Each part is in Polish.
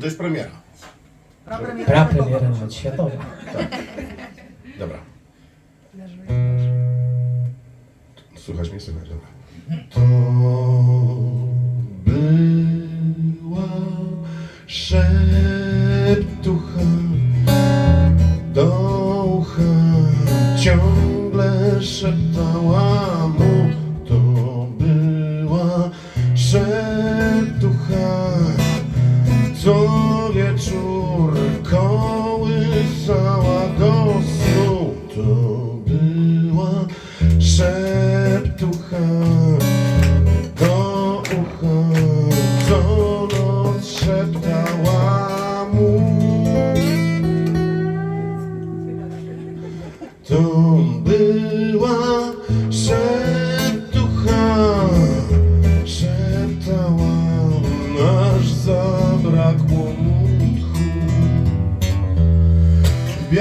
To jest premiera. Prapremiera nawet światowa. Dobra. Słuchasz mnie? Słuchaj, dobra. To była szeptucha co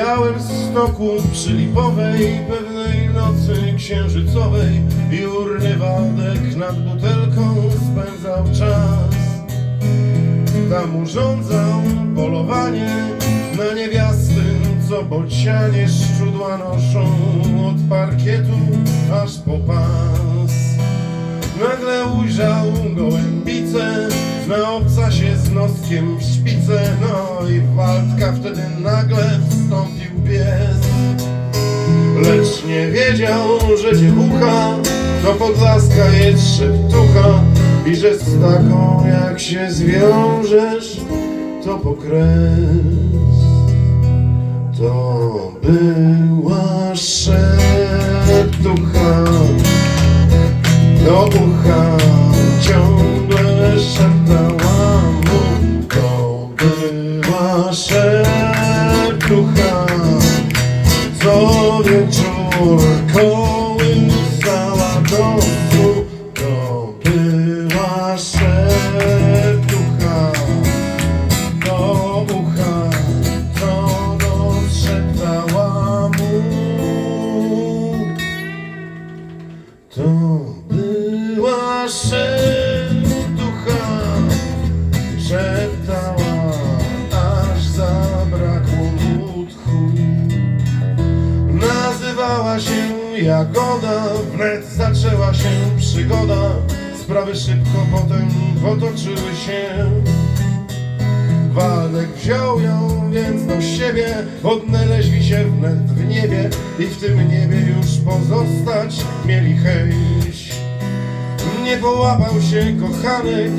W białym stoku przy lipowej pewnej nocy księżycowej Jurny Waldek nad butelką spędzał czas. Tam urządzał polowanie na niewiasty, co bocianie szczudła noszą od parkietu aż po pas. Nagle ujrzał gołębicę, na obca się z noskiem w no i w Waldka wtedy nagle pies. Lecz nie wiedział, że dziewucha to podlaska jest szeptucha i że z taką jak się zwiążesz, to po kres. To była szeptucha do ucha ciągle Nazywała się Jagoda, wnet zaczęła się przygoda. Sprawy szybko potem potoczyły się. Waldek wziął ją więc do siebie, odnaleźli się wnet w niebie i w tym niebie już pozostać mieli chęć. Nie połapał się kochanek,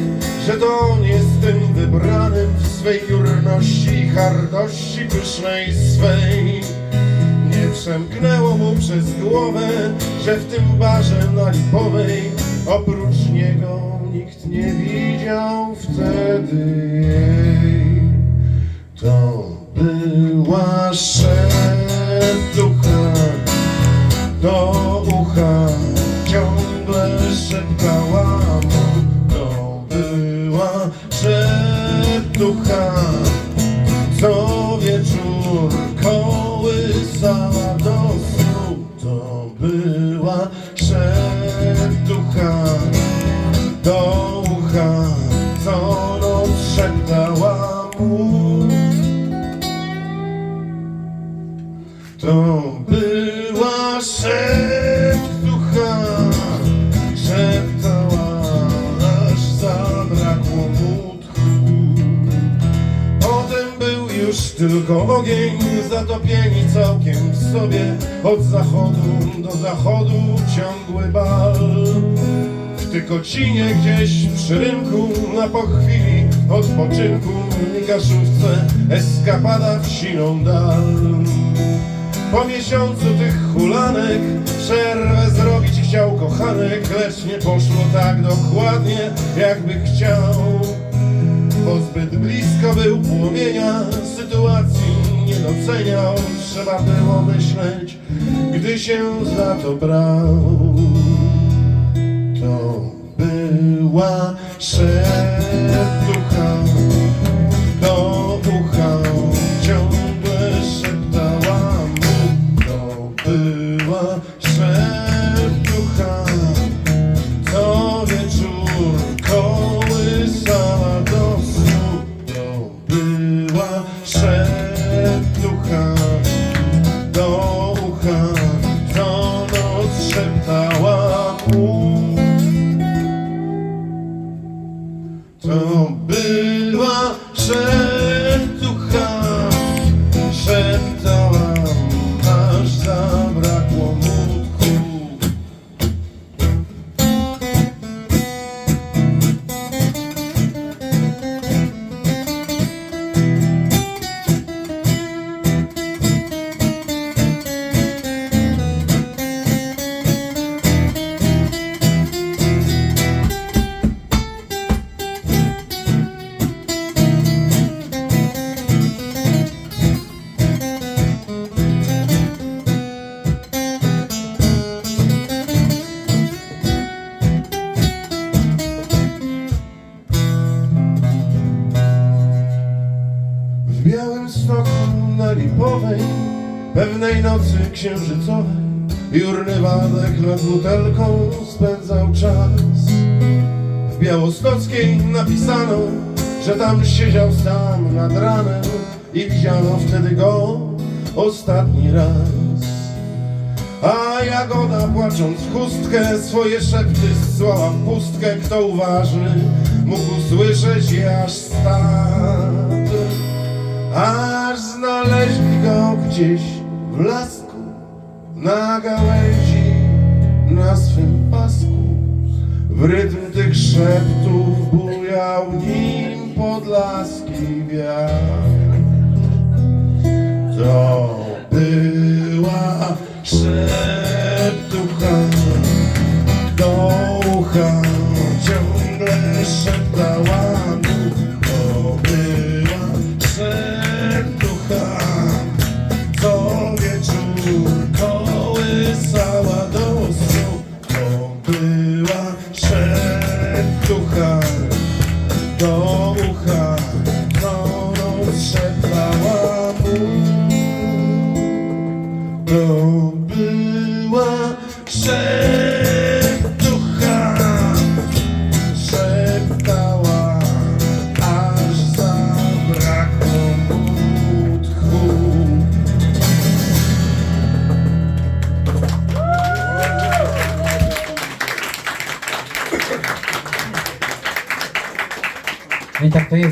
że to on jest tym wybranym w swej jurności i hardości pysznej swej. Nie przemknęło mu przez głowę, że w tym barze na Lipowej oprócz niego nikt nie widział wtedy jej. To była szeptucha do ucha, ciągle szeptała co wieczór kołysała do snu. To była szeptucha do ucha, co noc szeptała mu. To była szeptucha, tylko ogień, zatopieni całkiem w sobie, od zachodu do zachodu ciągły bal. W Tykocinie gdzieś przy rynku, na po chwili odpoczynku, w Nikaszówce eskapada w siną dal. Po miesiącu tych hulanek przerwę zrobić chciał kochanek, lecz nie poszło tak dokładnie, jakby chciał. Bo zbyt blisko był płomienia, sytuacji nie doceniał, trzeba było myśleć, gdy się za to brał. To była szeptucha do ucha, ciągle szeptała mu. To była na Lipowej Pewnej nocy księżycowej. Jurny Wadek nad butelką spędzał czas. W Białostockiej napisano Że tam siedział sam nad ranem I widziano wtedy go ostatni raz. A Jagoda płacząc w chustkę Swoje szepty zsłała w pustkę. Kto uważny mógł słyszeć je aż stad Aż znaleźli go gdzieś w lasku Na gałęzi na swym pasku. W rytm tych szeptów bujał nim podlaski wiatr. To była No i tak to jest.